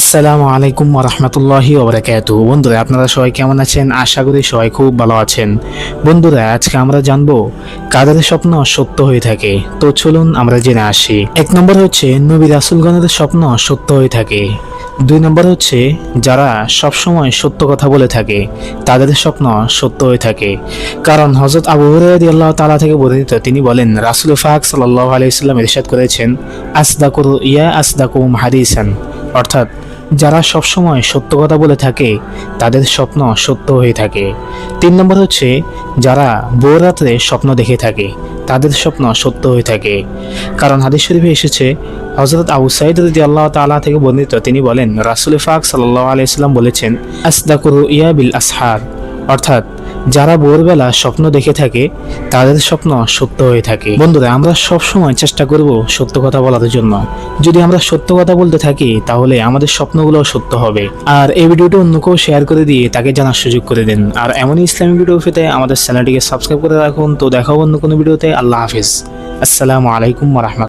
আসসালামু আলাইকুম রহমতুল্লাহি ওবরাকাত বন্ধুরা, আপনারা সবাই কেমন আছেন? আশা করি সবাই খুব ভালো আছেন। বন্ধুরা, আজকে আমরা জানব কাদের স্বপ্ন সত্য হয়ে থাকে। তো চলুন আমরা জেনে আসি। এক নম্বর হচ্ছে, নবী রাসুলগণের স্বপ্ন সত্য হয়ে থাকে। দুই নম্বর হচ্ছে, যারা সবসময় সত্য কথা বলে থাকে, তাদের স্বপ্ন সত্য হয়ে থাকে। কারণ হজরত আবু হুরায়রা আল্লাহ তালা থেকে বর্ণিত, তিনি বলেন, রাসুল ফাক সাল্লাহ আলাইসাল্লাম ইরশাদ করেছেন, আসদাকুর, ইয়া আসদাকুম হাদিসান। অর্থাৎ যারা সবসময় সত্য কথা বলে থাকে, তাদের স্বপ্ন সত্য হয়ে থাকে। তিন নম্বর হচ্ছে, যারা ভোর রাত্রে স্বপ্ন দেখে থাকে, তাদের স্বপ্ন সত্য হয়ে থাকে। কারণ হাদিস শরীফে এসেছে হজরত আবু সাইদ রদি আল্লাহ তালা থেকে বর্ণিত, তিনি বলেন, রাসুল ফাক সাল্লাহ আলাইসাল্লাম বলেছেন আসদাকুর ইয়া বিল আসহার। অর্থাৎ যারা ভোরবেলা স্বপ্ন দেখে থাকে, তাদের স্বপ্ন সত্য হয়ে থাকে। বন্ধুরা, আমরা সব সময় চেষ্টা করব সত্য কথা বলার জন্য। যদি আমরা সত্য কথা বলতে থাকি, তাহলে আমাদের স্বপ্নগুলো সত্য হবে। আর এই ভিডিওটি অন্য কেউ শেয়ার করে দিয়ে তাকে জানার সুযোগ করে দিন। আর এমনই ইসলামিক ভিডিও পেতে আমাদের চ্যানেলটিকে সাবস্ক্রাইব করে রাখুন। তো দেখাবো অন্য কোনো ভিডিওতে। আল্লাহ হাফিজ। আসসালামু আলাইকুম রহমত